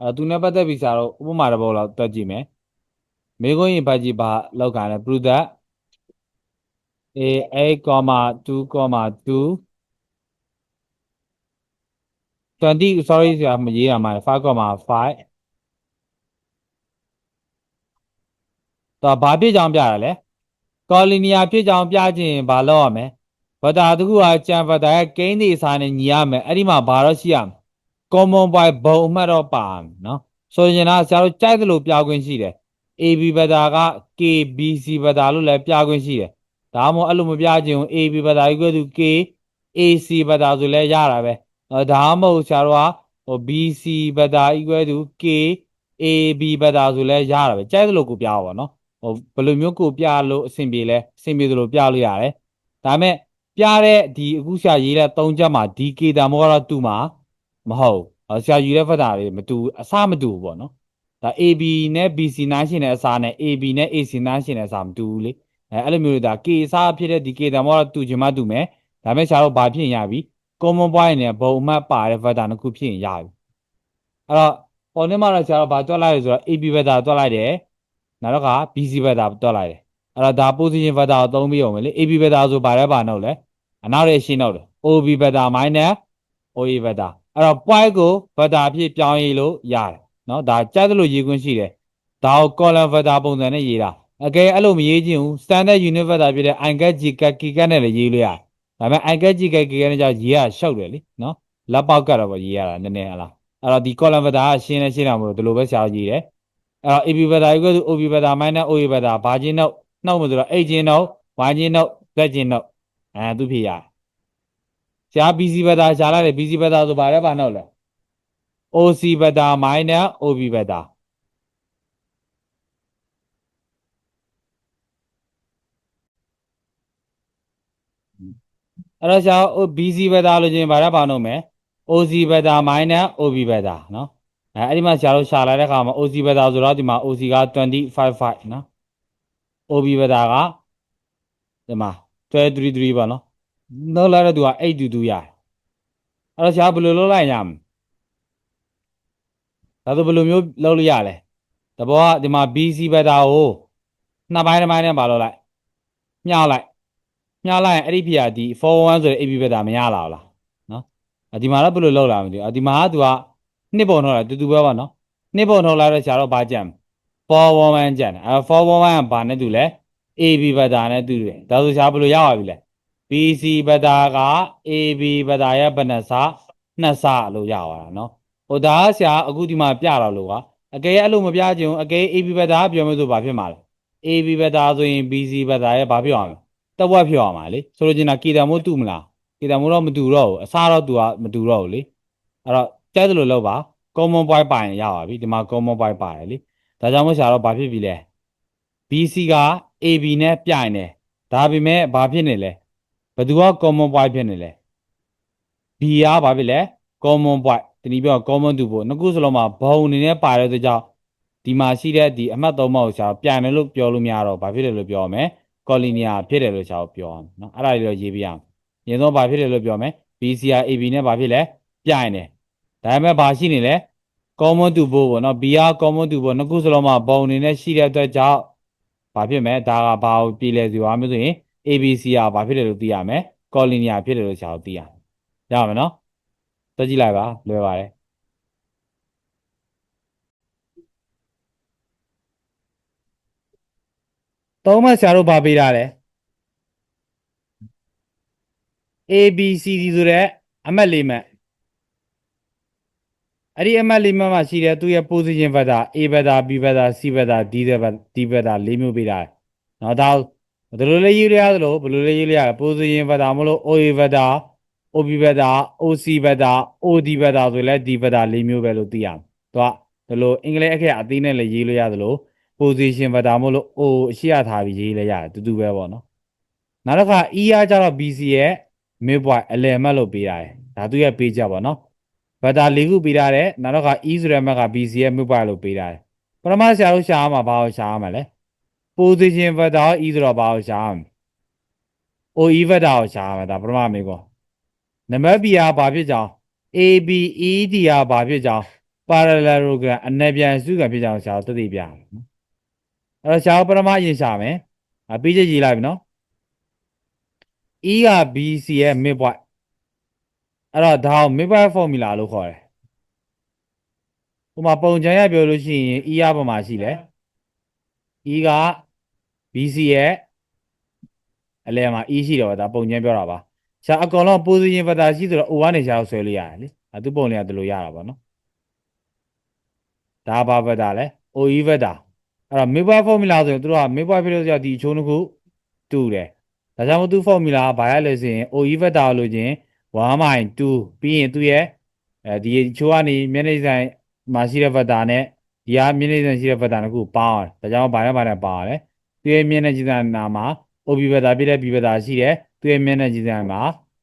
အဲသူနဲ့ပတ်သက်ပြီးဆရာတို့ဥပမာတစ်ပုဒ်လောက်တွက်ကြည့်မယ်မေခွန်းရင်ဖတ်ကြည့်ပါလောက်ခံလဲပရုသတ် a 8 2 2 20 sorry ဆရာမရေးရမှာ5 5တော့ဘာဖြစ်ကြောင်ပြရလဲကော်လီနီယာဖြစ်ကြောင်ပြခြင်းဘာလုပ်ရမလဲဗတာတခုကကြံဗတာရဲ့ကိန်းဒီစာနဲ့ညီရမယ်အဲ့ဒီမှာဘာတော့ရှိရမလဲ common point ဘုံအမှတ်တော့ပါမယ်နော်ဆိုရင်တော့ဆရာတို့ကြိုက်သလိုပြခွင့်ရှိတယ် AB ဗတာက KBC ဗတာလို့လည်းပြခွင့်ရှိတယ်ဒါမှမဟုတ်အဲ့လိုမပြခြင်း AB ဗတာ equal to K AC ဗတာဆိုလည်းရတာပဲအဲဒါမှမဟုတ်ဆရာတို့ကဟို BC ဗတာ equal to K AB ဗတာဆိုလည်းရတာပဲကြိုက်သလိုကိုပြပါနော်ဟိုဘယ်လိုမျိုးကိုပြလို့အဆင်ပြေလဲအဆင်ပြေသလိုပြလို့ရတယ်ဒါပေမဲ့ပြတဲ့ဒီအခုဆရာရေးတဲ့၃ချက်မှာဒီ K တန်မိုးကတော့တူမှာ မဟုတ်ဘူးဆရာယူတဲ့ဖတ်တာတွေမတူအစမတူဘူးပေါ့နော်ဒါ AB နဲ့ BC နားရှင်တဲ့အစားနဲ့ AB နဲ့ AC နားရှင်တဲ့အစားမတူဘူးလေအဲအဲ့လိုမျိုးဒါ K အစားဖြစ်တဲ့ဒီ K တန်မိုးကတော့တူချင်မှတူမယ်ဒါပေမဲ့ဆရာတို့ဘာဖြစ်ရင်ရပြီ common point နဲ့ဘုံအမှတ်ပါတဲ့ vector နှစ်ခုဖြစ်ရင်ရပြီအဲ့တော့ပေါ်နေမှာတော့ဆရာတို့ဘာတွက်လိုက်လဲဆိုတော့ AB vector တွက်လိုက်တယ်နောက်တော့က BC vector တွက်လိုက်တယ်အဲ့တော့ဒါ position vector ကိုသုံးပြီးအောင်မယ်လေ AB vector ဆိုဘာလဲဘာနှုတ်လဲအနောက်ရဲ့ရှင်းနှုတ်တယ် OB vector minus OA vector အဲ့တော့ point ကို vector အဖြစ်ပြောင်းရေးလို့ရတယ်နော်ဒါကြိုက်သလိုရေးခွင့်ရှိတယ်ဒါကို column vector ပုံစံနဲ့ရေးတာအကယ်အဲ့လိုမရေးခြင်းဘူး standard unit vector ဖြစ်တဲ့ i get g get k get နဲ့လည်းရေးလို့ရတယ်ဒါပေမဲ့ i get g get k get နဲ့ကြောင့်ရေးရရှောက်တယ်လीနော်လက်ပေါက်ကတော့ပေါ့ရေးရတာနည်းနည်းဟလားအဲ့တော့ဒီ column vector ကရှင်းနေရှင်းတာမလို့ဒီလိုပဲဆရာရေးတယ်အဲ့တော့ ab vector equal to ob vector minus oa vector ဘာချင်းနှုတ်နှုတ်မဆိုတော့ a ချင်းနှုတ် y ချင်းနှုတ် z ချင်းနှုတ်အဲသူဖြစ်ရတယ်ဆ ရာ bc vector ရှာလိုက်တယ် bc vector ဆိုဘာလဲဘာနှုတ်လဲ OC ဘက်တာ minus OB ဘက်တာအဲ့တော့ရှာ BC ဘက်တာလို့ချင်းဗါရပါတော့မယ် OC ဘက်တာ minus OB ဘက်တာနော်အဲအဲ့ဒီမှာရှာလို့ရှာလာတဲ့အခါမှာ OC ဘက်တာဆိုတော့ဒီမှာ OC က255နော် OB ဘက်တာကဒီမှာ233ပေါ့နော် နောက်လာတဲ့သူက822ရတယ်အဲ့တော့ရှာဘယ်လိုလုပ်လိုက်ရမလဲဒါဆိုဘယ်လိုမျိုးလုပ်လို့ရလဲတဘောကဒီမှာ BC ဘက်တာကိုနှစ်ပိုင်းတစ်ပိုင်းနဲ့ပါလို့လိုက်မြှောက်လိုက်မြှောက်လိုက်ရင်အဲ့ဒီဖြစ်ရဒီ41ဆိုတဲ့ AB ဘက်တာမရလာဘူးလားနော်အဒီမှာတော့ဘယ်လိုလုပ်လာမသိဘူးအဒီမှာကသူကနှစ်ပုံထုတ်လာတူတူပဲပါနော်နှစ်ပုံထုတ်လာတော့ဆရာတော့ဘာကြံ41ကြံတယ်အဲ41ကဘာနဲ့တူလဲ AB ဘက်တာနဲ့တူတယ်ဒါဆိုဆရာဘယ်လိုရပါပြီလဲ BC ဘက်တာက AB ဘက်တာရဲ့ဘယ်နှစနှစ်စလို့ရပါတာနော်ဟိုဒါကဆရာအခုဒီမှာပြတော့လို့ကအကယ်အဲ့လိုမပြချင်ဘူးအကယ် AB ဘက်သားပြောမယ်ဆိုဘာဖြစ်မှာလဲ AB ဘက်သားဆိုရင် BC ဘက်သားရဲ့ဘာဖြစ်အောင်လဲတဝက်ဖြစ်အောင်ပါလေဆိုလိုချင်တာကေတမိုးတူမလားကေတမိုးတော့မတူတော့ဘူးအစားတော့သူကမတူတော့ဘူးလေအဲ့တော့ကြိုက်တယ်လို့လောက်ပါ common point ပိုင်ရပါပြီဒီမှာ common point ပါတယ်လေဒါကြောင့်မို့ဆရာတော့ဘာဖြစ်ပြီလဲ BC က AB နဲ့ပြိုင်တယ်ဒါပေမဲ့ဘာဖြစ်နေလဲ ဘယ်သူက common point ဖြစ်နေလဲ B ကဘာဖြစ်လဲ common point တနည်းပြော common တူဖို့နှစ်ခုစလုံးမှာဘုံအနေနဲ့ပါတဲ့အတွက်ကြောင့်ဒီမှာရှိတဲ့ဒီအမှတ်သုံးပါးကိုရှာပြန်တယ်လို့ပြောလို့မရတော့ဘာဖြစ်တယ်လို့ပြောရမယ် collinear ဖြစ်တယ်လို့ရှာပြောရမယ်เนาะအဲ့ဒါလေးတော့ရေးပြရမယ်အရင်ဆုံးဘာဖြစ်တယ်လို့ပြောမယ် BCR AB နဲ့ဘာဖြစ်လဲပြိုင်တယ်ဒါပေမဲ့ဘာရှိနေလဲ common တူဖို့ပေါ့เนาะ B က common တူဖို့နှစ်ခုစလုံးမှာဘုံအနေနဲ့ရှိတဲ့အတွက်ကြောင့်ဘာဖြစ်မလဲဒါကဘာကိုပြည်လဲစီပါမျိုးဆိုရင် ABC ကဘာဖြစ်တယ်လို့သိရမယ် collinear ဖြစ်တယ်လို့ရှာသိရမယ်ရပါမယ်เนาะတွက်ကြည့်လိုက်ပါလွယ်ပါတယ်သုံးမှဆရာတို့ဗာပေးတာလဲ A B C D ဆိုတဲ့အမှတ်လေးမှတ်အဲ့ဒီအမှတ်လေးမှတ်မှာရှိတဲ့သူရဲ့ position vector A vector B vector C vector D vector D vector လေးမျိုးပေးတာတယ်။နော်ဒါ ဘယ်လိုလဲရေးရရသလိုဘယ်လိုလဲရေးရရ position vector မလို့ OA vector OB vector OC vector OD vector ဆိုလဲ D vector လေးမျိုးပဲလို့သိရမယ်။သူကဒီလိုအင်္ဂလိပ်အခက်အသေးနဲ့လည်းရေးလို့ရသလို position vector မလို့ O အရှိရထားပြီးရေးလဲရတယ်တူတူပဲပေါ့နော်။နောက်တစ်ခါ E ရကြတော့ BC ရဲ့ midpoint အလယ်မှတ်လို့ပေးရတယ်။ဒါသူရဲ့ပေးချက်ပေါ့နော်။ vector ၄ခုပေးရတယ်နောက်တော့က E ဆိုတဲ့မှတ်က BC ရဲ့ midpoint လို့ပေးရတယ်။ပထမဆရာတို့ရှာရမှာဘာကိုရှာရမှာလဲ။ position vector ကို E ဆိုတော့ဘာကိုရှာရမလဲ။ OE vector ကိုရှာရမှာဒါပထမမေးခွန်း။နံပါတ် B ကဘာဖြစ်ကြောင်း ABED ကဘာဖြစ်ကြောင်း parallelogram အနက်ပြန်စုခံဖြစ်ကြအောင်ရှားတသိပြရမယ်နော်အဲ့တော့ရှားပရမအရင်ရှာမယ်အပြီးချက်ရေးလိုက်ပြီနော် E က BC ရဲ့ midpoint အဲ့တော့ဒါကို midpoint formula လို့ခေါ်တယ်ဟိုမှာပုံချမ်းရပြောလို့ရှိရင် E ရပုံမှာရှိလဲ E က BC ရဲ့အလဲမှာ E ရှိတယ်ပေါ့ဒါပုံချမ်းပြောတာပါရှားအကောင်လုံး position vector ရှိဆိုတော့ O ကနေရှားကိုဆွဲလို့ရတယ်လေအဲသူပုံလေးကဒီလိုရတာပေါ့နော်ဒါဘာ vector လဲ OE vector အဲ့တော့ midpoint formula ဆိုရင်သူတို့က midpoint ဖြစ်လို့ဆိုတော့ဒီအချိုးတစ်ခုတူတယ်ဒါကြောင့်မို့သူ formula ကဘာရလဲဆိုရင် OE vector လို့ချင်း1/2ပြီးရင်သူ့ရဲ့အဲဒီအချိုးကနေမျက်နှာဆိုင်မှာရှိတဲ့ vector နဲ့ဒီဟာမျက်နှာဆိုင်ရှိတဲ့ vector တစ်ခုပေါင်းတယ်ဒါကြောင့်ဘာနဲ့ဘာနဲ့ပေါင်းရလဲ သူ့ရဲ့မျက်နှာကြည့်တဲ့နာမှာ OB vector ပြည့်တဲ့ B vector ရှိတယ်သူ့ရဲ့မျက်နှာကြည့်တဲ့မှာ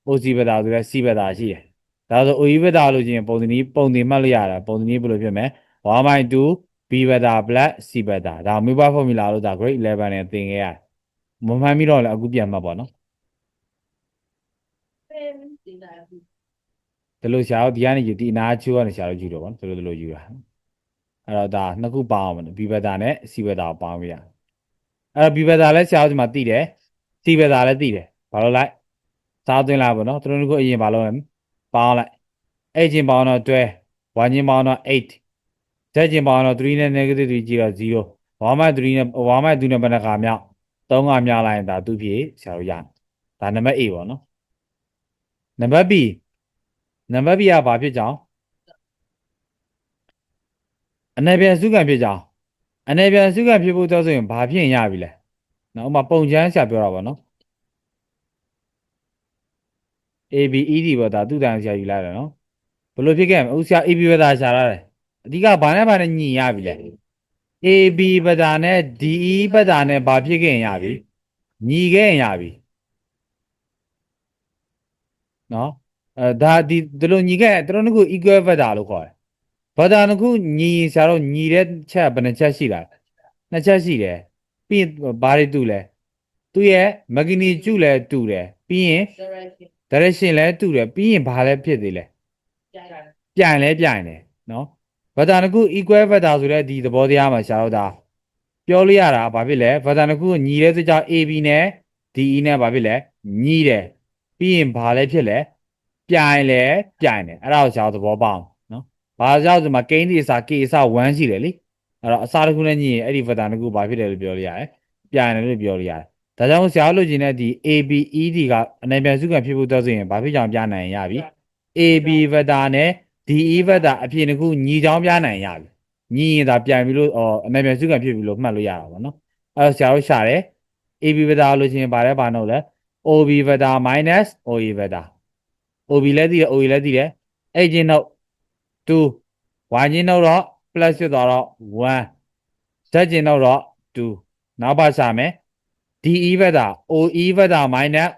OC vector ဆိုတဲ့ C vector ရှိတယ်ဒါဆို OE vector လို့ချင်းပုံစံนี้ပုံစံမှတ်လို့ရတာပုံစံนี้ဘယ်လိုဖြစ်မလဲ1/2 b beta plus c beta ဒါ Mibra formula လို့ဒါ grade 11နဲ့သင်ခဲ့ရတယ်မမှန်ပြီးတော့လည်းအခုပြန်မှတ်ပါနော်ဒီလိုရှာတော့ဒီကနေယူဒီအနာချိုးကနေရှာလို့ယူတော့ဗောနော်ဒီလိုဒီလိုယူတာအဲ့တော့ဒါနှစ်ခုပေါင်းအောင် b beta နဲ့ c beta ကိုပေါင်းပြရ အဲ့တော့ b beta လည်းရှာတော့ဒီမှာသိတယ် c beta လည်းသိတယ်ဘာလို့လိုက်စားသွင်းလိုက်ဗောနော်သူတို့ကအရင်ဘာလို့လဲပေါင်းလိုက်အဲ့ချင်းပေါင်းတော့တွဲဝါချင်းပေါင်းတော့8ဇက်ချင်းပေါင်းတော့3နဲ့ negative 3ကြည့်တော့0ဝါမိုက်3နဲ့ဝါမိုက်2နဲ့ဘယ်နှခါမြောက်3ခါမြောက်လိုက်ရင်ဒါသူဖြေဆရာတို့ရတယ်ဒါနံပါတ် A ပေါ့နော်နံပါတ် B နံပါတ် B ကဘာဖြစ်ကြောင်းအနေပြန်စုခံဖြစ်ကြောင်း အနေပြန်စုခံဖြစ်ဖို့တော့ဆိုရင်ဘာဖြစ်ရင်ရပြီလဲနော်ဥပမာပုံချမ်းဆရာပြောတာပေါ့နော် ABED ပေါ့ဒါသူ့တန်ဆရာယူလိုက်တယ်နော်ဘယ်လိုဖြစ်ခဲ့မလဲဥဆရာ AB ပဲဒါရှာရတယ်အဓိကဘာနဲ့ဘာနဲ့ညီရပြီလဲ AB ဘတာနဲ့ DE ဘတာနဲ့ဘာဖြစ်ခဲ့ရင်ရပြီညီခဲ့ရင်ရပြီနော်အဲဒါဒီဒီလိုညီခဲ့သူတို့က equal vector လို့ခေါ်တယ် ဘတာတစ်ခုညီရင်ဆရာတို့ညီတဲ့ချက်ဘယ်နှချက်ရှိလားနှစ်ချက်ရှိတယ်ပြီးရင်ဘာတွေတူလဲသူ့ရဲ့ magnitude လည်းတူတယ်ပြီးရင် direction လည်းတူတယ်ပြီးရင်ဘာလဲဖြစ်သေးလဲပြိုင်လဲပြိုင်တယ်နော်ဗတာတစ်ခု equal vector ဆိုတဲ့ဒီသဘောတရားမှာရှာတော့ဒါပြောလို့ရတာဘာဖြစ်လဲဗတာတစ်ခုကညီတဲ့စကြောင်း AB နဲ့ DE နဲ့ဘာဖြစ်လဲညီတယ်ပြီးရင်ဘာလဲဖြစ်လဲပြိုင်လဲပြိုင်တယ်အဲ့ဒါကိုရှာတော့သဘောပေါက်နော် ဘာကြောင့်ဆိုမှာကိန်းဒီအစား K အစား1ရှိတယ်လေအဲ့တော့အစားတစ်ခုနဲ့ညီရင်အဲ့ဒီဗတာတစ်ခုဘာဖြစ်တယ်လို့ပြောလို့ရတယ်ပြိုင်တယ်လို့ပြောလို့ရတယ်ဒါကြောင့်ဆရာလို့ကျင်တဲ့ဒီ ABED ကအနေပြန်စုခံဖြစ်ဖို့တော့ဆိုရင်ဘာဖြစ်ကြောင်ပြနိုင်ရပြီ AB ဗတာနဲ့ DE ဗတာအဖြစ်တစ်ခုညီကြောင်ပြနိုင်ရပြီညီရင်ဒါပြန်ပြီးလို့အော်အနေပြန်စုခံဖြစ်ပြီးလို့မှတ်လို့ရတာပေါ့နော်အဲဆရာတို့ရှာတယ် AB ဗတာလို့ချင်းဗါလဲဘာလို့လဲ OB ဗတာ OE ဗတာ OB လည်းသိတယ် OE လည်းသိတယ်အဲ့ချင်းတော့ 2 y ချင်းတော့ plus ဖြစ်သွားတော့1 z ချင်းတော့2နောက်ပါရှာမယ် DE ဘက်တာ OE ဘက်တာ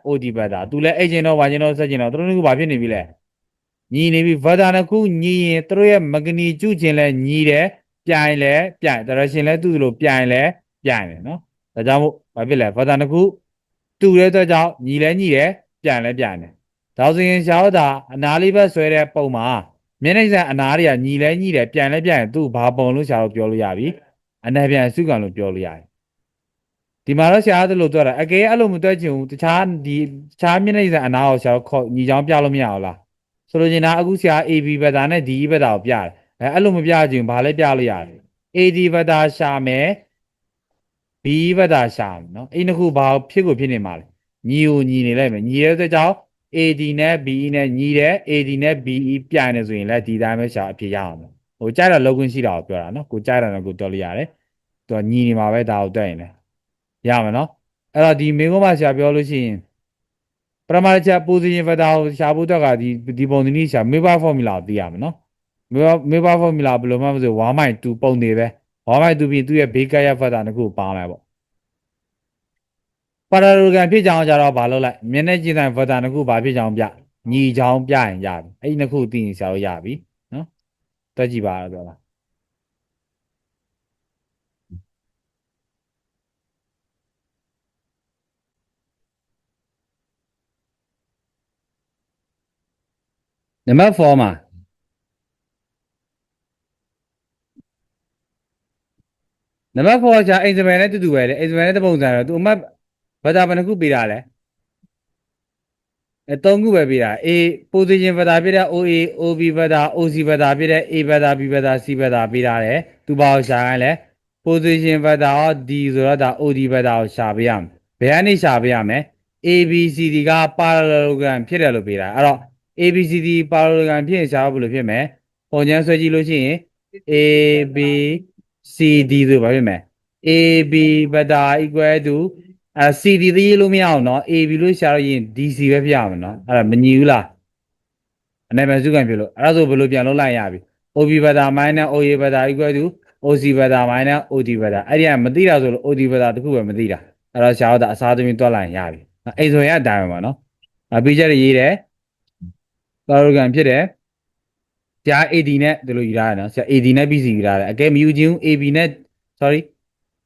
OD ဘက်တာသူလည်းအဲ့ချင်းတော့ဝါချင်းတော့ဆက်ချင်းတော့သူတို့ကဘာဖြစ်နေပြီလဲညီနေပြီဘက်တာတစ်ခုညီရင်သူတို့ရဲ့မဂနီကျုချင်းလဲညီတယ်ပြိုင်လဲပြိုင် direction လဲသူ့လိုပြိုင်လဲပြိုင်တယ်နော်ဒါကြောင့်မို့ဘာဖြစ်လဲဘက်တာတစ်ခုတူတဲ့အတွက်ကြောင့်ညီလဲညီတယ်ပြိုင်လဲပြိုင်တယ်ဒါဆိုရင်ရှားတာအနာလေးဘက်ဆွဲတဲ့ပုံမှာ မျက်နှာဆိုင်အနာတွေကညီလဲညီတယ်ပြိုင်လဲပြိုင်သူ့ဘာပုံလို့ရှားတော့ပြောလို့ရပြီအနာပြန်စုကံလို့ပြောလို့ရတယ်ဒီမှာတော့ဆရာအဲ့လိုတွေ့တာအကယ်အဲ့လိုမတွေ့ချင်ဘူးတခြားဒီတခြားမျက်နှာဆိုင်အနာကိုဆရာခေါ်ညီချောင်းပြလို့မရဘူးလားဆိုလိုချင်တာအခုဆရာ AB ဘက်တာနဲ့ DE ဘက်တာကိုပြတယ်အဲအဲ့လိုမပြချင်ဘာလဲပြလို့ရတယ် AD ဘက်တာရှာမယ် B ဘက်တာရှာမယ်နော်အဲ့နှစ်ခုဘာဖြစ်ကိုဖြစ်နေမှာလဲညီကိုညီနေလိုက်မယ်ညီတဲ့အတွက်ကြောင့် AD နဲ့ BE နဲ့ညီတယ် AD နဲ့ BE ပြိုင်နေဆိုရင်လည်းဒီတိုင်းပဲရှာအဖြစ်ရအောင်ဟိုကြားတာလောကွင်းရှိတာကိုပြောတာနော်ကိုကြားတာတော့ကိုတော်လို့ရတယ်သူကညီနေမှာပဲဒါကိုတွေ့ရင်လည်းရမယ်နော်အဲ့တော့ဒီမေကုန်းမရှာပြောလို့ရှိရင်ပရမတ်ချက် position vector ကိုရှာဖို့တော့ကဒီဒီပုံသနည်းရှာ Weber formula ကိုသိရမယ်နော် Weber Weber formula ဘယ်လိုမှမဆို1/2ပုံနေပဲ1/2ပြီးသူ့ရဲ့ base ကရ vector တခုပေါင်းလို က်ပေါ့ parallelogram ဖြစ်ကြအောင်ကြတော့ဘာလုပ်လိုက်မျက်နှာကြည့်တဲ့ vector တခုဘာဖြစ်ကြအောင်ပြညီချောင်းပြရင်ရပြီအဲ့ဒီနှစ်ခုသိရင်ရှာလို့ရပြီနော်တွက်ကြည့်ပါတော့ပြောတာနံပါတ်4မှာနံပါတ်4ရှာအိမ်စပယ်နဲ့တူတူပဲလေအိမ်စပယ်နဲ့တပုံစံတော့သူအမတ် ဘာသာဘယ်နှခုပေးတာလဲအဲ၃ခုပဲပေးတာ A position ဘာသာပြတဲ့ OA OB ဘာသာ OC ဘာသာပြတဲ့ A ဘာသာ B ဘာသာ C ဘာသာပေးတာတယ်သူဘာကိုရှာခိုင်းလဲ position ဘာသာရော D ဆိုတော့ဒါ OD ဘာသာကိုရှာပေးရမယ်ဘယ်ကနေရှာပေးရမလဲ ABCD က parallelogram ဖြစ်တယ်လို့ပေးတာအဲ့တော့ ABCD parallelogram ဖြစ်ရင်ရှားဘယ်လိုဖြစ်မလဲပုံချမ်းဆွဲကြည့်လို့ရှိရင် ABCD ဆိုဘာဖြစ်မလဲ AB ဘတာ equal to အဲ CD သရေးလို့မရအောင်နော် AB လို့ရှာလို့ရင် DC ပဲပြရမယ်နော်အဲ့ဒါမညီဘူးလားအနေမဲ့စုကန်ပြလို့အဲ့ဒါဆိုဘယ်လိုပြန်လုပ်လိုက်ရပြီ OB ဘတာ minus OA ဘတာ equal to OC ဘတာ minus OD ဘတာအဲ့ဒီကမသိတာဆိုလို့ OD ဘတာတခုပဲမသိတာအဲ့တော့ရှာတော့ဒါအစားသမီးတွက်လိုက်ရပြီအိမ်ဆိုရအတိုင်းပါနော်အပြီးချက်ရေးတယ်ကာရိုဂန်ဖြစ်တယ်ဆရာ AD နဲ့ဒီလိုယူထားတယ်နော်ဆရာ AD နဲ့ BC ယူထားတယ်အကဲမယူခြင်း AB နဲ့ sorry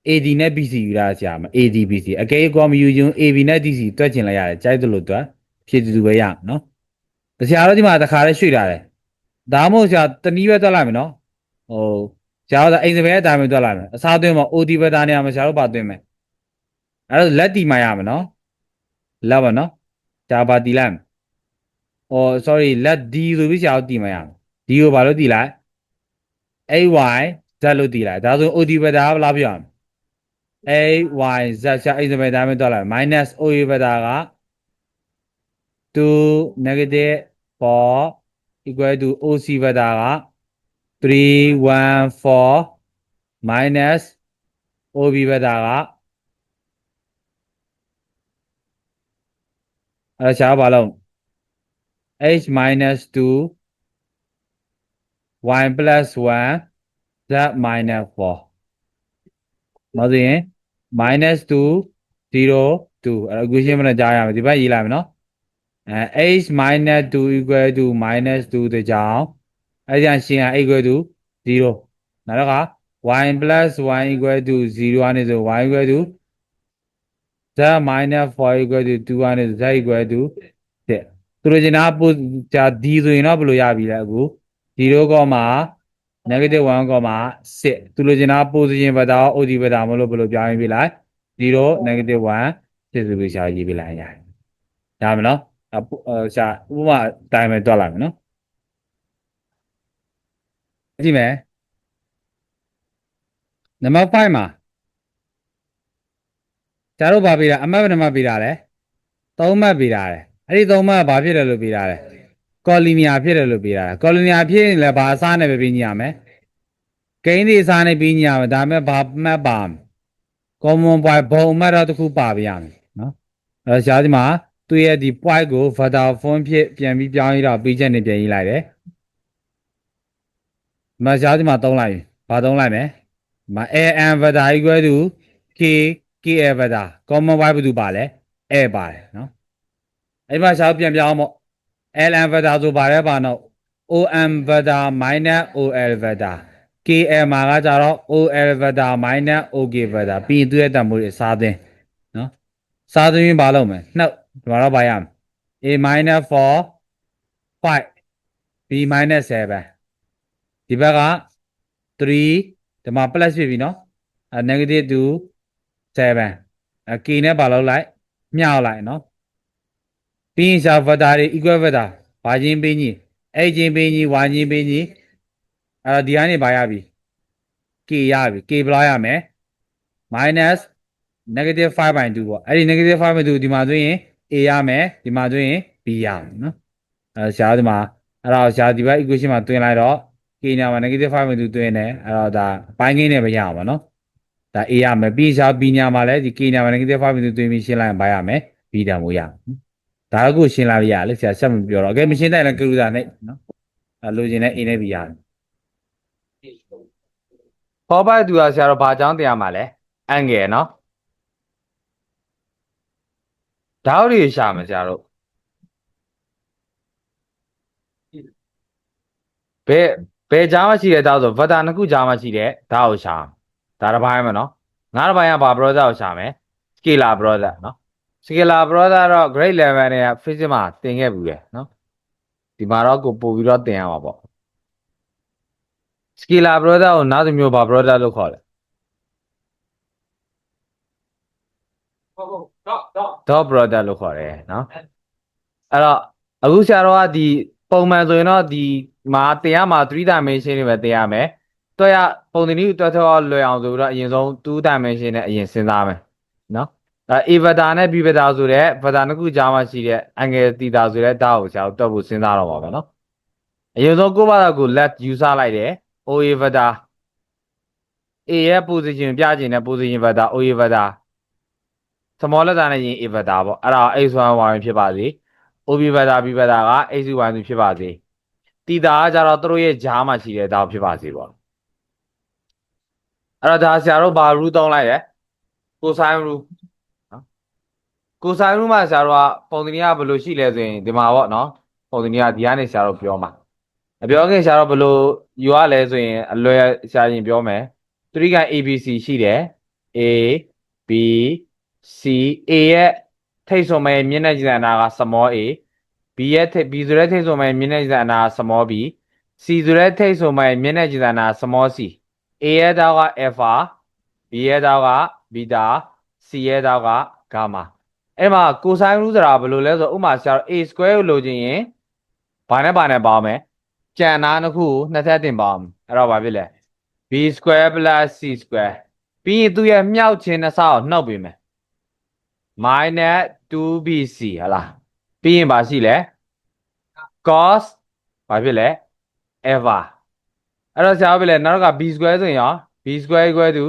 AD နဲ့ BC ယူထားဆရာမ AD BC အကဲကောမယူခြင်း AB နဲ့ DC တွက်ချင်လိုက်ရတယ်ကြိုက်တယ်လို့တွက်ဖြစ်တူတူပဲရမယ်နော်ဆရာတို့ဒီမှာတစ်ခါလေးရွှေ့ထားတယ်ဒါမှမဟုတ်ဆရာတနည်းပဲတွက်လိုက်မယ်နော်ဟိုဆရာတို့အိမ်စပယ်အတိုင်းပဲတွက်လိုက်မယ်အစားသွင်းမှာ OD ဘက်သားနေရာမှာဆရာတို့ပါသွင်းမယ်အဲ့တော့လက်တီမှရမယ်နော်လက်ပါနော်ဆရာပါတီလိုက်မယ်။အော် sorry လက် D ဆိုပြီးဆရာတို့တည်မရဘူး။ D ကိုဘာလို့တည်လိုက် AY Z လို့တည်လိုက်။ဒါဆို OD ဘက်ဒါကဘယ်လောက်ပြရမလဲ။ AY Z ဆရာအဲ့ဒီဘက်ဒါပဲတွက်လိုက် minus OA ဘက်ဒါက2 negative 4 equal to OC ဘက်ဒါက3 1 4 minus OB ဘက်ဒါကအဲ့ဒါဆရာကဘာလုပ် h minus 2 y plus 1 z minus 4 မဟုတ်ရင် minus 2 0 2အဲ့တော့ equation မနဲ့ကြားရမယ်ဒီဘက်ရေးလိုက်မယ်နော်အဲ h minus 2 equal to minus 2တကြောင်အဲ့ဒါရှင်းရ equal to 0နောက်တော့က y plus 1 equal to 0အနေဆို y equal to z minus 4 equal to 2အနေဆို z equal to တဲ့သူတို့ကျင်တာပို့ဂျာဒီဆိုရင်တော့ဘယ်လိုရပြီလဲအခု0 negative 1 6သူတို့ကျင်တာ position ဘက်တာ OD ဘက်တာမလို့ဘယ်လိုပြောင်းရင်ပြလိုက်0 negative 1စစ်စစ်ပြီးရှာရေးပြလိုက်ရတယ်ရမယ်နော်အရှာဥပမာအတိုင်းပဲတွက်လိုက်မယ်နော်ကြည့်မယ်နံပါတ်5မှာကျတို့ဗာပေးတာအမှတ်ဘယ်နှမှတ်ပေးတာလဲ3မှတ်ပေးတာလေအဲ့ဒီ3မှတ်ကဘာဖြစ်တယ်လို့ပေးတာလဲ ကော်လီနီယာဖြစ်တယ်လို့ပေးတာကော်လီနီယာဖြစ်ရင်လည်းဘာအစားနဲ့ပဲပြီးညရမယ်ကိန်းဒီအစားနဲ့ပြီးညရမယ်ဒါပေမဲ့ဘာမှတ်ပါ common point ဘုံအမှတ်တော့တစ်ခုပါပြရမယ်နော်အဲ့တော့ရှားဒီမှာသူ့ရဲ့ဒီ point ကို vector form ဖြစ်ပြန်ပြီးပြောင်းရတော့ပြီးချက်နဲ့ပြန်ရေးလိုက်တယ်မရှားဒီမှာသုံးလိုက်ပြီဘာသုံးလိုက်မလဲမ am vector equal to k kl vector common point ဘယ်သူပါလဲ a ပါတယ်နော်အဲ့မှာရှားပြန်ပြောင်းပေါ့ ln vector ဆိုပါရဲပါတော့ om vector minus ol vector kl မှာကကြတော့ ol vector minus ok vector ပြီးရင်သူ့ရဲ့တန်ဖိုးတွေစားသွင်းနော်စားသွင်းရင်ဘာလုပ်မလဲနှုတ်ဒီမှာတော့ပါရမယ် a minus 4 5 b minus 7ဒီဘက်က3ဒီမှာ plus ဖြစ်ပြီနော်အဲ negative 2 7အဲ k နဲ့ပါလောက်လိုက်မျှောက်လိုက်နော် ပြီးရင်ရှာ vector တွေ equal vector ဘာချင်းပေးညီအဲ့ချင်းပေးညီဝါချင်းပေးညီအဲ့တော့ဒီကနေပါရပြီ k ရပြီ k ဘယ်လောက်ရမလဲ minus negative 5 by 2ပေါ့အဲ့ဒီ negative 5 by 2ဒီမှာဆိုရင် a ရမယ်ဒီမှာဆိုရင် b ရမယ်နော်အဲရှားဒီမှာအဲ့တော့ရှားဒီဘက် equation မှာတွင်လိုက်တော့ k ညာမှာ negative 5 by 2တွင်တယ်အဲ့တော့ဒါပိုင်းကိန်းနဲ့ပဲရအောင်ပါနော်ဒါ a ရမယ် b ရှား b ညာမှာလည်းဒီ k ညာမှာ negative 5 by 2တွင်ပြီးရှင်းလိုက်ရင်ဘာရမယ် b တန်မို့ရမယ် ဒါကကိုရှင်းလာပြရလေဆရာဆက်မပြောတော့ okay မရှင်းတဲ့လည်းကလူတာနဲ့နော်အဲလိုချင်တဲ့ a နဲ့ b ရတယ်ပေါ်ပိုက်သူကဆရာတော့ဘာအကြောင်းတရားမှာလဲအန်ငယ်နော်ဓာတ်တွေရှာမယ်ဆရာတို့ဘယ်ဘယ်ကြားမှရှိတဲ့ဓာတ်ဆိုဗတာနှစ်ခုကြားမှရှိတဲ့ဓာတ်ကိုရှာဒါတစ်ပိုင်းမယ်နော်ငါးတစ်ပိုင်းကဘာ brother ကိုရှာမယ်စကေလာ brother နော် scalar browser တော့ grade level တွေက physics မှာသင်ခဲ့ဘူးလေနော်ဒီမှာတော့ကိုပို့ပြီးတော့သင်ရမှာပေါ့ scalar browser ကိုနောက်တစ်မျိုးဘာ browser လို့ခေါ်လဲ dot browser လို့ခေါ်တယ်နော်အဲ့တော့အခုဆရာတော်ကဒီပုံမှန်ဆိုရင်တော့ဒီမှာတင်ရမှာ3 dimension တွေပဲတင်ရမယ်တွက်ရပုံသဏ္ဍာန်တွက်ထောလွယ်အောင်ဆိုပြီးတော့အရင်ဆုံး2 dimension နဲ့အရင်စဉ်းစားမယ်နော် အဲ a vector နဲ့ b vector ဆိုတဲ့ vector နှစ်ခုကြားမှာရှိတဲ့ angle theta ဆိုတဲ့ဓာတ်ကိုဆရာတို့တွက်ဖို့စဉ်းစားတော့ပါပဲနော်အရင်ဆုံးကိုယ့်ဘာသာကို let ယူဆလိုက်တယ် OA vector A ရဲ့ position ပြချင်တဲ့ position vector OA vector small letter နဲ့ရင် A vector ပေါ့အဲ့ဒါ x1 y1 ဖြစ်ပါစေ OB vector B vector က x2 y2 ဖြစ်ပါစေတီတာကကြတော့သူတို့ရဲ့ဂျားမှာရှိတဲ့ဒါဖြစ်ပါစေပေါ့အဲ့တော့ဒါဆရာတို့ဘာ rule သုံးလိုက်လဲ cosine rule နော် cosine rule မှာဆရာတို့ကပုံသဏ္ဍာန်ကဘယ်လိုရှိလဲဆိုရင်ဒီမှာပေါ့နော်ပုံသဏ္ဍာန်ကဒီကနေဆရာတို့ပြောမှာအပြောခင်ဆရာတို့ဘယ်လိုယူရလဲဆိုရင်အလွယ်ဆရာရင်ပြောမယ်3ကန် ABC ရှိတယ် A B C A ရဲ့ထိတ်ဆုံမဲ့မျက်နှာကြည့်တဲ့အနာက small a B ရဲ့ထိတ် B ဆိုတဲ့ထိတ်ဆုံမဲ့မျက်နှာကြည့်တဲ့အနာက small b C ဆိုတဲ့ထိတ်ဆုံမဲ့မျက်နှာကြည့်တဲ့အနာက small c A ရဲ့တောက်က alpha B ရဲ့တောက်က beta C ရဲ့တောက်က gamma အဲ့မှာ cosine rule ဆိုတာဘယ်လိုလဲဆိုတော့ဥပမာဆရာတို့ a square ကိုလိုချင်ရင်ဘာနဲ့ဘာနဲ့ပေါင်းမယ်ကြံနာနှစ်ခုကိုနှစ်ထပ်တင်ပေါင်းမယ်အဲ့တော့ဘာဖြစ်လဲ b square plus c square ပြီးရင်သူ့ရဲ့မြောက်ခြင်းနှစ်ဆကိုနှုတ်ပေးမယ် minus 2bc ဟလားပြီးရင်ဘာရှိလဲ cos ဘာဖြစ်လဲ ever အဲ့တော့ဆရာပြောလဲနောက်က b square ဆိုရင်ရော b square equal to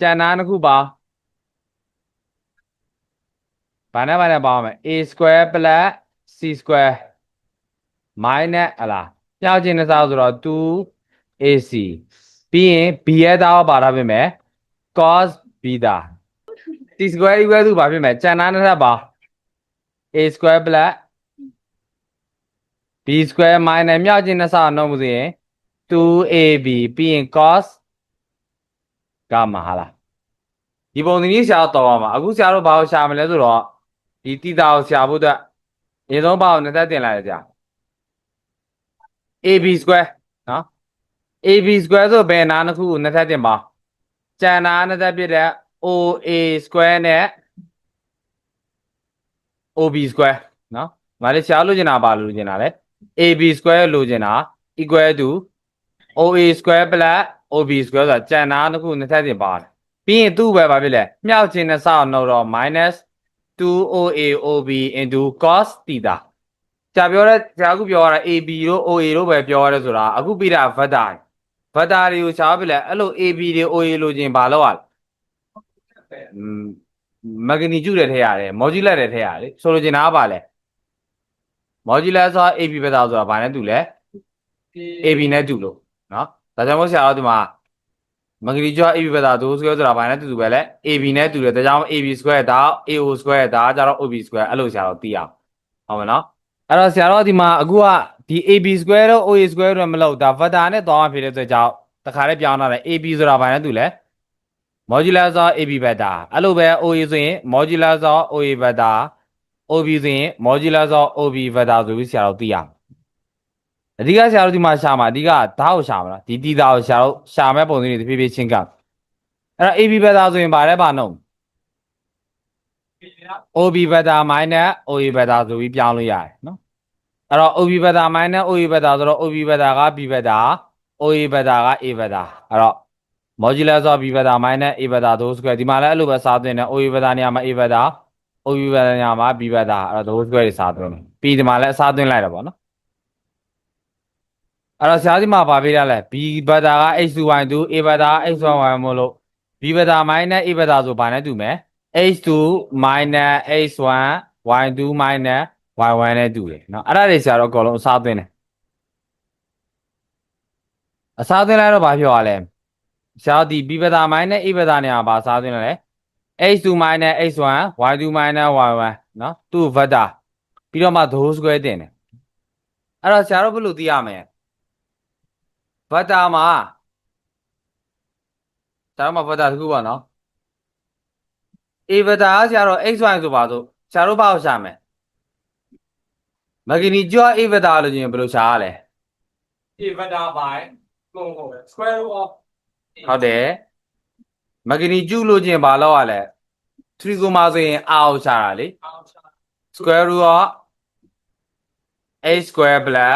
ကျန်တာတစ်ခုပါ ဘာနဲ့ဘာနဲ့ပေါင်းမလဲ a square plus c square minus ဟလားပြောင်းခြင်းနှစ်စားဆိုတော့ 2ac ပြီးရင် b ရဲ့သားကိုပါထားပြင်မယ် cos beta t square equal to ဘာဖြစ်မလဲကျန်တာနှစ်ထပ်ပါ a square plus b square minus မြောက်ခြင်းနှစ်ဆနှုတ်မှုဆိုရင် 2ab ပြီးရင် cos ကမှာဟာလားဒီပုံသဏ္ဍာန်ရှာတော့ပါမှာအခုဆရာတို့ဘာကိုရှာမလဲဆိုတော့ ဒီတိတာကိုရှာဖို့အတွက်အရင်ဆုံးဘာကိုနှစ်သက်တင်လိုက်ရကြ ab square နော် ab square ဆိုဘယ်နာနှစ်ခုကိုနှစ်သက်တင်ပါကျန်တာနှစ်သက်ပြတဲ့ oa square နဲ့ ob square နော်ငါလည်းရှားလို့ကျင်တာပါလို့ကျင်တာလေ ab square လို့ကျင်တာ equal to oa square plus ob square ဆိုတာကျန်တာတစ်ခုနှစ်ထပ်တင်ပါတယ်ပြီးရင်သူ့ပဲဘာဖြစ်လဲမြောက်ခြင်းနဲ့စအောင်နှုတ်တော့ minus 2oa ob into cos theta ကြာပြောတဲ့ကြာအခုပြောရတာ ab တို့ oa တို့ပဲပြောရတယ်ဆိုတာအခုပြီးတာ vector vector တွေကိုရှားပြီလဲအဲ့လို ab တွေ oa လို့ချင်းဘာလို့ရလဲอืมမဂနီကျုတဲ့ထဲရတယ်မော်ဂျူလက်တဲ့ထဲရတယ်ဆိုလိုချင်တာကဘာလဲမော်ဂျူလက်ဆိုတာ ab vector ဆိုတာဘာနဲ့တူလဲ ab နဲ့တူလို့နော်ဒါကြောင့်မို့ဆရာတို့ဒီမှာ မဂနီကျု ab vector ဒိုး square ဆိုတာဘာနဲ့တူတူပဲလဲ ab နဲ့တူတယ်ဒါကြောင့် ab square ဒါ ao square ဒါကြတော့ ob square အဲ့လိုဆရာတို့သိအောင်ဟုတ်မယ်နော်အဲ့တော့ဆရာတို့ဒီမှာအခုကဒီ ab square တို့ oa square တို့မလို့ဒါ vector နဲ့သွားမှဖြစ်တဲ့အတွက်ကြောင့်တခါလေးပြောင်းလာတယ် ab ဆိုတာဘာနဲ့တူလဲ modular ဆို AB vector အဲ့လိုပဲ OA ဆိုရင် modular ဆို OA vector OB ဆိုရင် modular ဆို OB vector ဆိုပြီးဆရာတို့သိရမယ် အဓိကဆရာတို့ဒီမှာရှာမှာအဓိကဓာတ်ကိုရှာမှာလားဒီတီတာကိုဆရာတို့ရှာမဲ့ပုံစံတွေတဖြည်းဖြည်းချင်းကပ်အဲ့တော့ AB vector ဆိုရင်ဗာလဲဗာနှုံ OB vector minus OA vector ဆိုပြီးပြောင်းလို့ရတယ်နော်အဲ့တော့ OB vector minus OA vector ဆိုတော့ OB vector က B vector OA vector က A vector အဲ့တော့ modular ဆို b vector minus a vector ဒိုး square ဒီမှာလည်းအဲ့လိုပဲစားသွင်းတယ် o vector နေရာမှာ a vector o vector နေရာမှာ b vector အဲ့တော့ဒိုး square တွေစားသွင်းတယ်ပြီးဒီမှာလည်းစားသွင်းလိုက်တယ်ပေါ့နော် အဲ့တော့ဆရာဒီမှာပါပေးရလဲ b vector က h2 y2 a vector က h1 y1 မို့လို့ b vector minus a vector ဆိုဘာနဲ့တူမလဲ h2 minus h1 y2 minus y1 နဲ့တူတယ်เนาะအဲ့ဒါတွေဆရာတော့အကုန်လုံးအစားသွင်းတယ်အစားသွင်းလိုက်တော့ဘာဖြစ်သွားလဲ ရှားဒီ b ဘက်တာ minus a ဘက်တာနေရာမှာစားသွင်းလဲ h2 minus h1 y2 minus y1 เนาะသူ့ vector ပြီးတော့မှ dou square တင်တယ်အဲ့တော့ဆရာတို့ဘယ်လိုသိရမလဲ vector မှာဆရာတို့မှာ vector တစ်ခုပါနော် a vector ကဆရာတို့ xy ဆိုပါဆိုဆရာတို့ဘာကိုရှာမလဲမဂနီကျော် a vector လို့ချင်းဘယ်လိုရှာရလဲ A vector by ကိုဟုတ်ပဲ square root of ဟုတ်တယ်မဂနီကျုလို့ချင်းဘာလောက်ရလဲ3ကိုမှဆိုရင် r ကိုရှာတာလေ square root of a square plus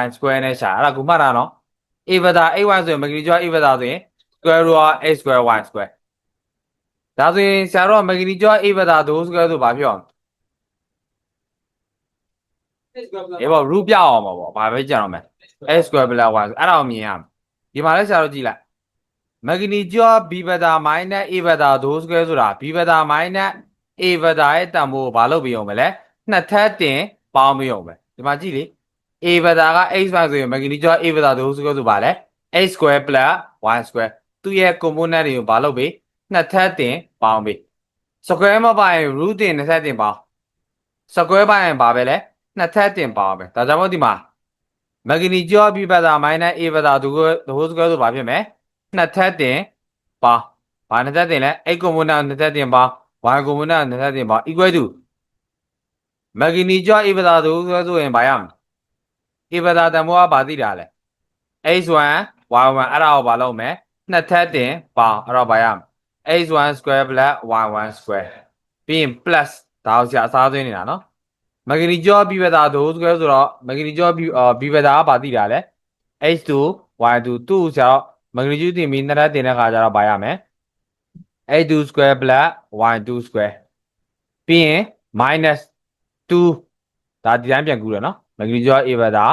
y square နဲ့ရှာအဲ့ဒါကိုမှတ်တာနော် a ဘတာ ay ဆိုရင်မဂနီကျော် a ဘတာဆိုရင် square root of a square y square ဒါဆိုရင်ဆရာတို့ကမဂနီကျော် a ဘတာဒိုး square ဆိုဘာဖြစ်အောင်အေးပေါ့ root ပြအောင်ပါပေါ့ဘာပဲကြံတော့မယ် a square plus y ဆိုအဲ့ဒါကိုမြင်ရမယ်ဒီမှာလဲဆရာတို့ကြည့်လိုက်မဂနီကျော် b ဘတာ minus a ဘတာဒိုး square ဆိုတာ b ဘတာ minus a ဘတာရဲ့တန်ဖိုးကိုဘာလုပ်ပြီးအောင်မလဲနှစ်ထပ်တင်ပေါင်းပြီးအောင်ပဲဒီမှာကြည့်လေ a ဘတာက x ဆိုရင်မဂနီကျော် a ဘတာဒိုး square ဆိုပါလဲ x square plus y square သူ့ရဲ့ component တွေကိုဘာလုပ်ပြီးနှစ်ထပ်တင်ပေါင်းပြီး square မပါရင် root တင်နှစ်ထပ်တင်ပေါင်း square ပါရင်ဘာပဲလဲနှစ်ထပ်တင်ပေါင်းပဲဒါကြောင့်မို့ဒီမှာမဂနီကျော် b ဘတာ minus a ဘတာဒိုး dou square ဆိုဘာဖြစ်မလဲနှစ်ထပ်တင်ပေါင်းဘာနှစ်ထပ်တင်လဲ x component နှစ်ထပ်တင်ပေါင်း y component နှစ်ထပ်တင်ပေါင်း equal to မဂနီကျော် a ဘတာဒိုး square ဆိုရင်ဘာရမလဲ a ဘတာတန်ဖိုးကဘာသိတာလဲ x1 y1 အဲ့ဒါကိုဘာလုပ်မလဲနှစ်ထပ်တင်ပေါင်းအဲ့တော့ဘာရမလဲ x1 square plus y1 square ပြီးရင် plus ဒါကိုဆရာအစားသွင်းနေတာနော်မဂနီကျော် b ဘတာဒိုး square ဆိုတော့မဂနီကျော် b အော် b ဘတာကဘာသိတာလဲ h2 y2 သူ့ဆရာတော့မဂနီကျော်တင်ပြီးနှစ်ထပ်တင်တဲ့ခါကျတော့ဘာရမလဲ h2 square plus y2 square ပြီးရင် minus 2ဒါဒီတိုင်းပြန်ကူတယ်နော် မဂနီကျော် a ဘတာ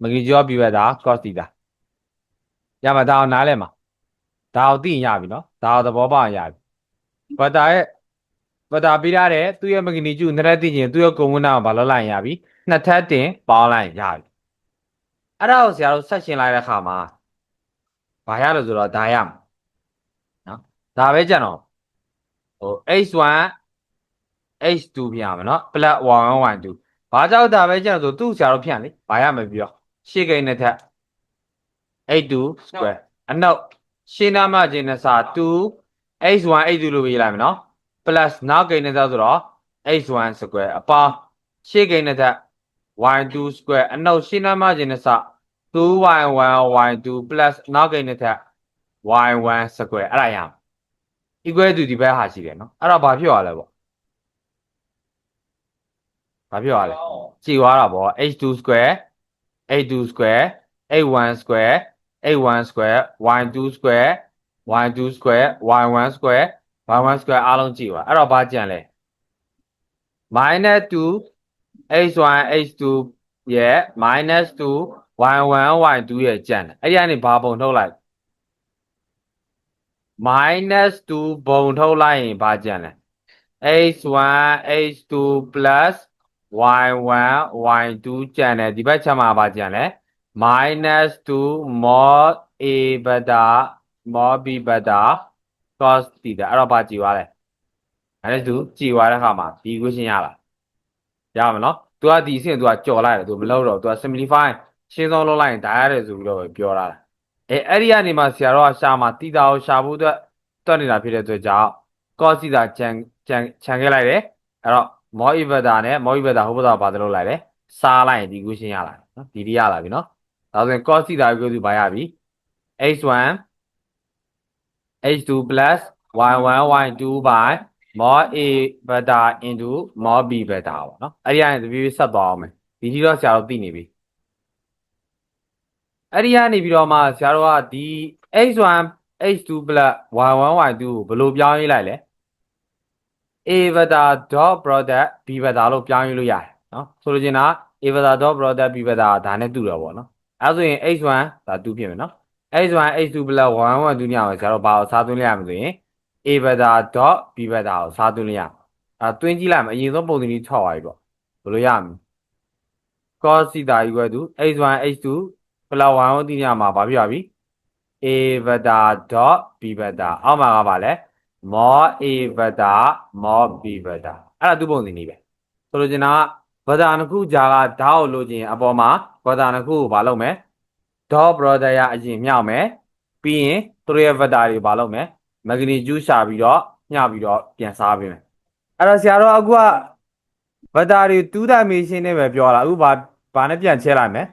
မဂနီကျော် b ဘတာ cos theta ရမှာဒါအောင်နားလဲမှာဒါအောင်သိရင်ရပြီနော်ဒါအောင်သဘောပေါက်ရင်ရပြီဘတာရဲ့ဘတာပေးထားတဲ့သူ့ရဲ့မဂနီကျူနှစ်ထပ်တင်ရင်သူ့ရဲ့ကုံဝန်းနာကိုဘာလုပ်လိုက်ရင်ရပြီနှစ်ထပ်တင်ပေါင်းလိုက်ရင်ရပြီအဲ့ဒါကိုဆရာတို့ဆက်ရှင်းလိုက်တဲ့အခါမှာဘာရလို့ဆိုတော့ဒါရမှာနော်ဒါပဲကြံတော့ဟို h1 h2 ပြရမယ်နော် plus 1 1 2 ဘာကြောင့်ဒါပဲကြံတော့ဆိုသူ့ဆရာတို့ဖြန့်လေဘာရမယ်ပြောရှေ့ကိန်းနှစ်ထပ် h2 square အနောက်ရှင်းနာမချင်းနဲ့စာ2 h1 h2 လို့ရေးလိုက်မယ်နော် plus နောက်ကိန်းနဲ့စာဆိုတော့ h1 square အပေါင်းရှေ့ကိန်းနဲ့ထပ် y2 square အနောက်ရှင်းနာမချင်းနဲ့စာ 2y1 y2 plus နောက်ကိန်းနဲ့ထပ် y1 square အဲ့ဒါရအောင် equal to ဒီဘက်ဟာရှိတယ်နော်အဲ့တော့ဘာဖြစ်သွားလဲပေါ့ ဘာဖြစ်သွားလဲကြည်သွားတာပေါ့ h2 square h2 square h1 square h1 square y2 square y2 square y1 square y1 square အားလုံးကြည့်ပါအဲ့တော့ဘာကြံလဲ minus 2 h1 h2 ရဲ့ minus 2 y1 y2 ရဲ့ကြံတယ်အဲ့ဒီကနေဘာပုံထုတ်လိုက် minus 2ဘုံထုတ်လိုက်ရင်ဘာကြံလဲ h1 h2 plus y1 y2 ကြံတယ်ဒီဘက်ချက်မှာဘာကြံလဲ minus 2 mod a ဘတာ mod b ဘတာ cos theta အဲ့တော့ဘာကြည်သွားလဲ minus 2ကြည်သွားတဲ့အခါမှာဒီ equation ရလားရမှာနော် तू ကဒီအဆင့် तू ကကြော်လိုက်တယ် तू မလုပ်တော့ तू က simplify ရှင်းဆုံးလုပ်လိုက်ရင်ဒါရတယ်ဆိုပြီးတော့ပဲပြောတာလားအဲအဲ့ဒီကနေမှဆရာတော်ကရှာမှာ theta ကိုရှာဖို့အတွက်တွက်နေတာဖြစ်တဲ့အတွက်ကြောင့် cos theta ကြံကြံခြံခဲ့လိုက်တယ်အဲ့တော့ mod a ဘတာနဲ့ mod b ဘတာဟိုဘတာဘာသလုပ်လိုက်လဲစားလိုက်ရင်ဒီ equation ရလာတယ်နော်ဒီဒီရလာပြီနော်ဒါဆိုရင် cos theta equal to ဘာရပြီ h1 h2 plus y1 y2 by mod a beta into mod b beta ပေါ့နော်အဲ့ဒီကနေတပြေးပြေးဆက်သွားအောင်မယ်ဒီကြီးတော့ဆရာတို့သိနေပြီအဲ့ဒီကနေပြီးတော့မှဆရာတို့ကဒီ h1 h2 plus y1 y2 ကိုဘယ်လိုပြောင်းရေးလိုက်လဲ a beta dot product b beta လို့ပြောင်းရေးလို့ရတယ်နော်ဆိုလိုချင်တာ a beta dot product b beta ဒါနဲ့တူတယ်ပေါ့နော်အဲဆိုရင် h1 ဒါ2ဖြစ်မယ်နော် h1 h2 plus 1 1 2ညမှာဆရာတို့ဘာကိုစားသွင်းလိုက်ရမလဲဆိုရင် a beta dot b beta ကိုစားသွင်းလိုက်ရမယ်အဲတွင်းကြည့်လိုက်မယ်အရင်ဆုံးပုံသဏ္ဍာန်ထောက်သွားပြီပေါ့ဘယ်လိုရမလဲ cos theta equal to h1 h2 plus 1 1 2ညမှာဘာဖြစ်ရပြီ a beta dot b beta အောက်မှာကဘာလဲ mod a beta mod b beta အဲ့ဒါသူ့ပုံသဏ္ဍာန်ပဲဆိုလိုချင်တာကဘတာနှစ်ခုကြာကဓာတ်ကိုလိုချင်အပေါ်မှာဘတာနှစ်ခုကိုဘာလုပ်မလဲ dot product ရအရင်မြောက်မယ်ပြီးရင်သူတို့ရဲ့ vector တွေဘာလုပ်မယ် magnitude ရှာပြီးတော့ညှပြီးတော့ပြန်စားပေးမယ်အဲ့တော့ဆရာတို့အခုက vector တွေ2 dimension နဲ့ပဲပြောတာအခုဘာဘာနဲ့ပြန်ချဲလိုက်မယ်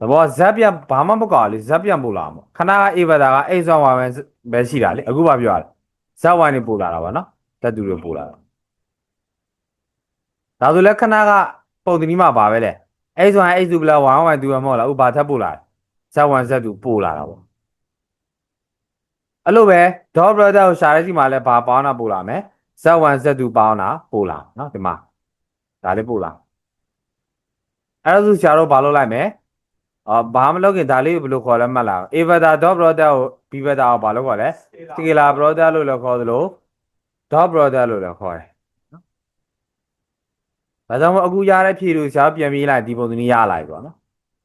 သဘောဇက်ပြန်ဘာမှမကောက်လေဇက်ပြန်ပို့လာမှာခဏက a vector က x1 y1 ပဲရှိတာလေအခုဘာပြောရလဲ ဇက်ဝိုင်းနေပို့လာတာပါနော်ဓာတ်တူတွေပို့လာတာဒါဆိုလက်ခဏကပုံသဏ္ဍီမှာပါပဲလေ x1 x2 plus 1 y 2မဟုတ်လားဥပါထပ်ပို့လာဇက်1ဇက်2ပို့လာတာပေါ့အဲ့လိုပဲ dot product ကိုရှာတဲ့စီမှာလည်းဘာပေါင်းတာပို့လာမယ်ဇက်1ဇက်2ပေါင်းတာပို့လာနော်ဒီမှာဒါလေးပို့လာအဲ့ဒါဆိုရှာတော့ဘာလုပ်လိုက်မယ် အော်ဘာမလုပ်ခင်ဒါလေးကိုဘယ်လိုခေါ်လဲမှတ်လာအောင် A vector dot brother ကို B vector ကိုဘာလို့ခေါ်လဲ scalar brother လို့လည်းခေါ်သလို dot brother လို့လည်းခေါ်တယ်နော်ဒါကြောင့်မို့အခုရတဲ့ဖြေလို့ရှားပြန်ပြီးလိုက်ဒီပုံစံนี้ရလာပြီပေါ့နော်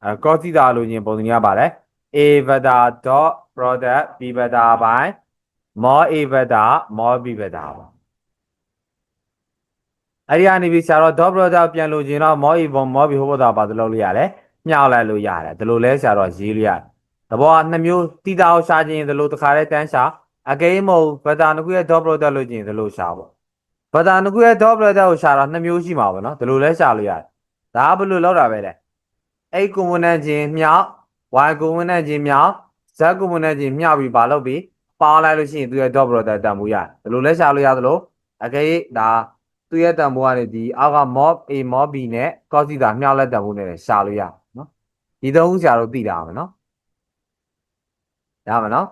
အဲ cos theta လို့ညင်ပုံစံนี้ကပါလဲ A vector dot product B vector by mod A vector mod B vector ပေါ့အဲ့ဒီကနေပြီးဆရာတော့ dot product ပြန်လို့ခြင်းတော့ mod A mod B ဟိုဘက်တော့ပါသလိုလေးရလဲ ညှောက်လိုက်လို့ရတယ်ဒီလိုလဲဆရာတော့ရေးလို့ရတယ်သဘောကနှစ်မျိုးတီတာကိုရှာခြင်းဒီလိုတစ်ခါလဲတန်းရှာအကိန်းမဟုတ်ဗတာနှစ်ခုရဲ့ dot product လို့ခြင်းဒီလိုရှာပေါ့ဗတာနှစ်ခုရဲ့ dot product ကိုရှာတော့နှစ်မျိုးရှိမှာပေါ့နော်ဒီလိုလဲရှာလို့ရတယ်ဒါကဘယ်လိုလောက်တာပဲလဲ A component ချင်းမြောက် y component ချင်းမြောက် z component ချင်းမြောက်ပြီးပါလို့ပြီးပေါင်းလိုက်လို့ရှိရင်သူရဲ့ dot product တန်ဖိုးရတယ်ဒီလိုလဲရှာလို့ရသလိုအကယ်ဒါသူရဲ့တန်ဖိုးကနေဒီအောက်က mod a mod b နဲ့ cos theta မြောက်လက်တန်ဖိုးနဲ့လည်းရှာလို့ရနော် ဒီသုံးခုရှာလို့သိတာမယ်နော်ရမယ်နော်